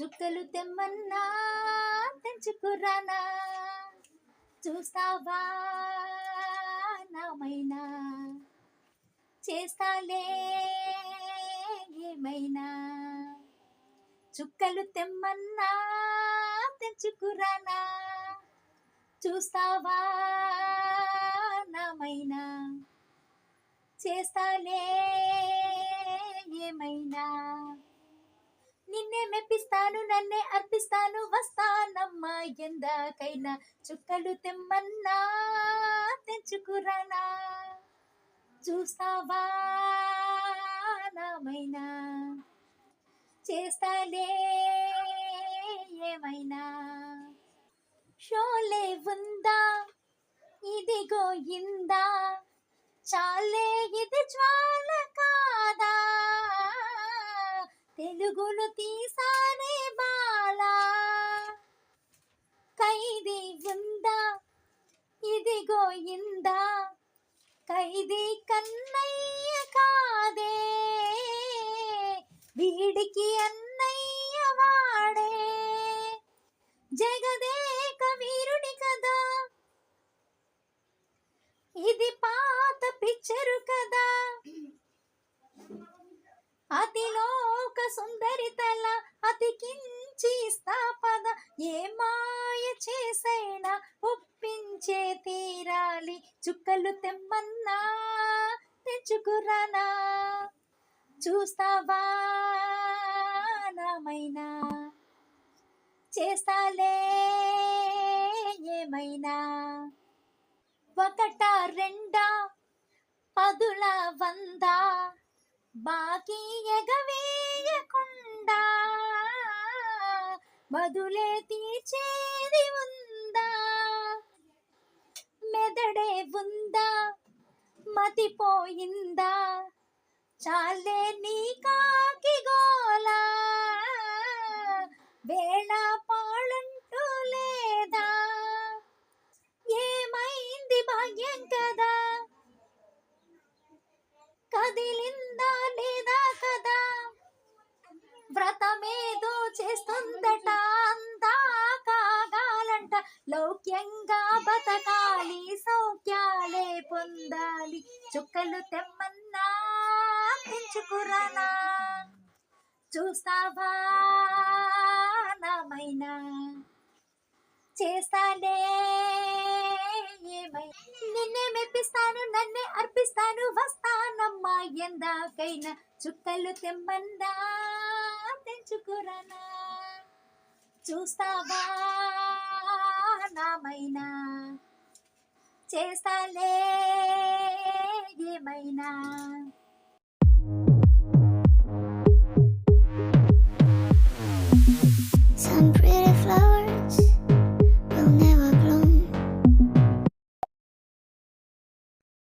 చుక్కలు తెమ్మన్నా తెంచుకురానా? చూస్తావా నామైనా చేస్తాలే ఏమైనా చుక్కలు తెమ్మన్నా తెంచుకురానా? చూస్తావా నామైనా చేస్తాలే ఏమైనా నిన్నే నన్నే అర్పిస్తాను వస్తానమ్మా ఎందాకైనా. చుక్కలు తెమ్మన్నా తెచ్చుకురానా? చూస్తావా నామైనా? చేస్తాలే ఏమైనా? షోలే ఉందా? ఇదిగో ఇందా? చాలే ఇది జ్వాల కాదా? తెలుగును తీసా పోయిందా? ఖైదీ కన్నయ్య కాదే. వీడికి అన్నయ్య వాడే. జగదేక వీరుడి కదా. ఇది పాత పిక్చరు కదా. అతిలోక సుందరి తల అతికించి స్థాపద ఏ మాయ చేసైనా ఒప్పించే తీరాలి చుక్కలు తెమ్మన్నా. తెచ్చుకురానా? చూస్తావా నామైనా? చేస్తాలే ఏమైనా? ఒకట రెండా? పదుల వంద? బాకీ ఎగవేయకుండా. బదులే తీర్చేది ఉంది మతిపోయిందా? చాలే నీ కాకి గోలా. వేళ పాళంటూ లేదా? ఏమైంది భాగ్యం కదా? కదిలిందా లేదా కదా? వ్రతమేదో చేస్తుందట. సౌఖ్యంగా బతకాలి సౌఖ్యాలే పొందాలి. చుక్కలు తెమ్మన్నా పెంచుకురానా? చూస్తావా నామైనా? చేస్తాలే ఏమై? నిన్నే మెప్పిస్తాను నన్నే అర్పిస్తాను వస్తానమ్మా ఎందాకైనా. చుక్కలు తెమ్మందా తెంచుకురానా చూస్తావా కారణమైనా చేస్తాలే ఏమైనా?